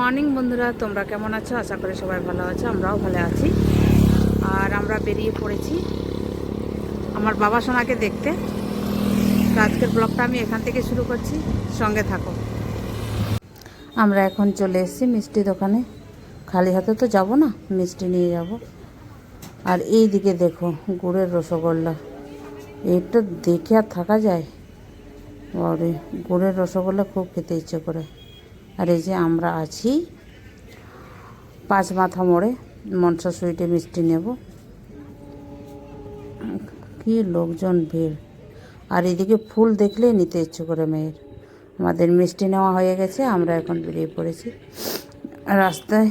Morning বন্ধুরা, তোমরা কেমন আছো? আশা করি সবাই ভালো আছো, আমরাও ভালো আছি। আর আমরা বেরিয়ে পড়েছি আমার বাবা সোনাকে দেখতে। আজকের ব্লগটা আমি এখান থেকে শুরু করছি। সঙ্গে থাকো। আমরা এখন চলে এসেছি মিষ্টি দোকানে। খালি হাতে তো যাব না, মিষ্টি নিয়ে যাব। আর এই দিকে দেখো, গুড়ের রসগোল্লা। এটা দেখে আর থাকা যায়? বাবারে, গুড়ের রসগোল্লা খুব খেতে ইচ্ছে করে। আর এই যে আমরা আছি পাঁচ মাথা মোড়ে, মনসা সুইটে মিষ্টি নেব। কি লোকজন ভিড়। আর এদিকে ফুল দেখলেই নিতে ইচ্ছে করে মেয়ের। আমাদের মিষ্টি নেওয়া হয়ে গেছে, আমরা এখন বেরিয়ে পড়েছি। রাস্তায়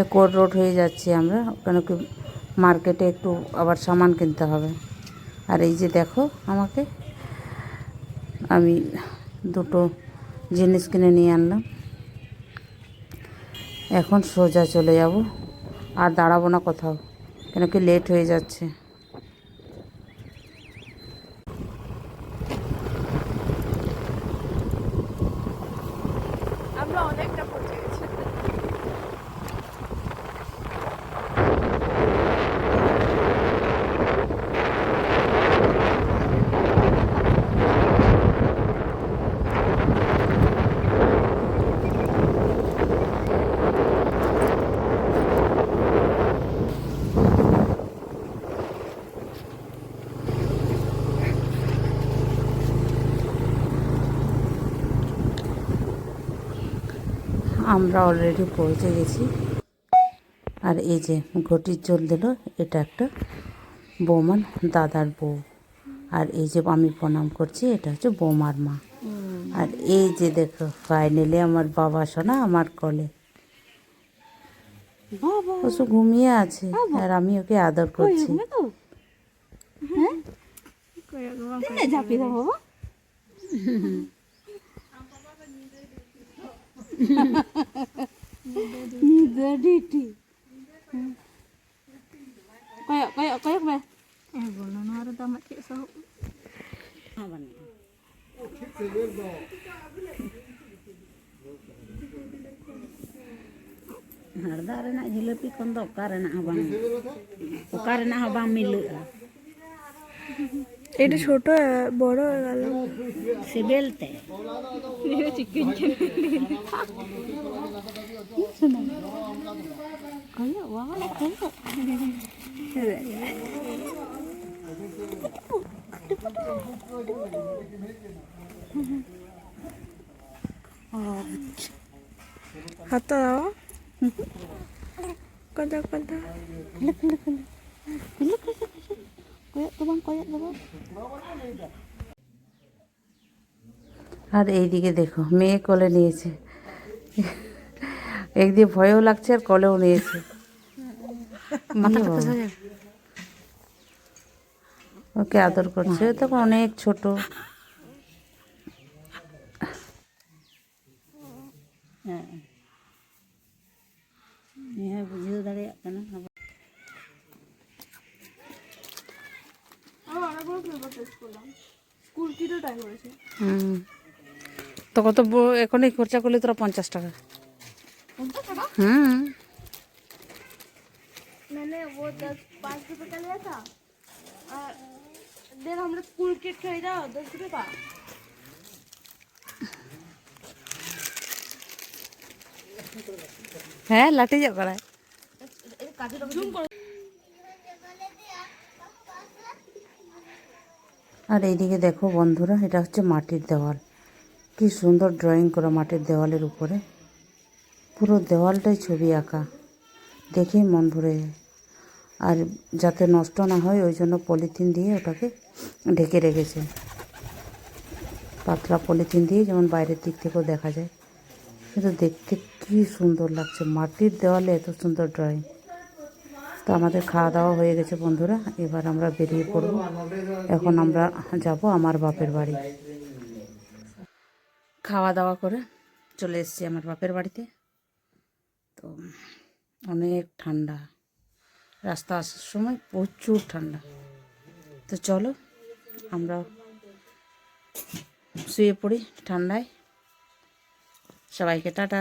এ কোর রোড হয়ে যাচ্ছি আমরা, ওখানে কি মার্কেটে একটু আবার সামান কিনতে হবে। আর এই যে দেখো আমাকে, আমি দুটো জিনিস কিনে নিয়ে আনলাম। এখন সোজা চলে যাব। আর দাঁড়াবো না কোথাও, কেন কি লেট হয়ে যাচ্ছে আমরা অনেকটা পৌঁছে গেছি আমরা অলরেডি পৌঁছে গেছি। আর এই যে ঘটির জল দিল এটা একটা বৌমার দাদার বউ। আর এই যে আমি প্রণাম করছি এটা হচ্ছে বৌমার মা। আর এই যে দেখো ফাইনালি আমার বাবা শোনা আমার কলে। ও ঘুমিয়ে আছে আর আমি ওকে আদর করছি। ঝাঁপিয়ে Nida Didi. Kayak kayak kayak apa? Eh, bono nuar tamat cek sok. Apa nih? Karena abang, karena abang milu. এটা ছোট বড় হয়ে গেল সিবেল তে চিকেন kayak wah kayak হাতটা দাও কথা কথা আর এইদিকে দেখো মেয়ে কোলে নিয়েছে। একদিকে ভয়ও লাগছে আর কোলেও নিয়েছে। ওকে আদর করছে। ও তখন অনেক ছোট। বুঝিয়ে দাঁড়িয়ে কেন স্কুল কিটো টাইম হয়েছে হুম তো কত ব- এখনই খরচা করলে তোরা পঞ্চাশ টাকা হুম मैंने वो दस पाँच रुपए का लिया था और देन हमने स्कूल किट खरीदा दस रुपए का হ্যাঁ লাঠি যা করায় জুম করো আর এইদিকে দেখো বন্ধুরা, এটা হচ্ছে মাটির দেওয়াল। কি সুন্দর ড্রয়িং করা মাটির দেওয়ালের উপরে। পুরো দেওয়ালটাই ছবি আঁকা। দেখেই মন ভরে। আর যাতে নষ্ট না হয়, ওই জন্য পলিথিন দিয়ে ওটাকে ঢেকে রেখেছে। পাতলা পলিথিন দিয়ে যেমন বাইরের দিক থেকেও দেখা যায়। কিন্তু দেখতে কি সুন্দর লাগছে। মাটির দেওয়ালে এত সুন্দর ড্রয়িং তো আমাদের খাওয়া দাওয়া হয়ে গেছে বন্ধুরা, এবার আমরা বেরিয়ে পড়ব। এখন আমরা যাব আমার বাপের বাড়ি। খাওয়া দাওয়া করে চলে এসেছি আমার বাপের বাড়িতে। তো অনেক ঠান্ডা, রাস্তা আসার সময় প্রচুর ঠান্ডা। তো চলো, আমরা শুয়ে পড়ি ঠান্ডায়। সবাইকে টাটা।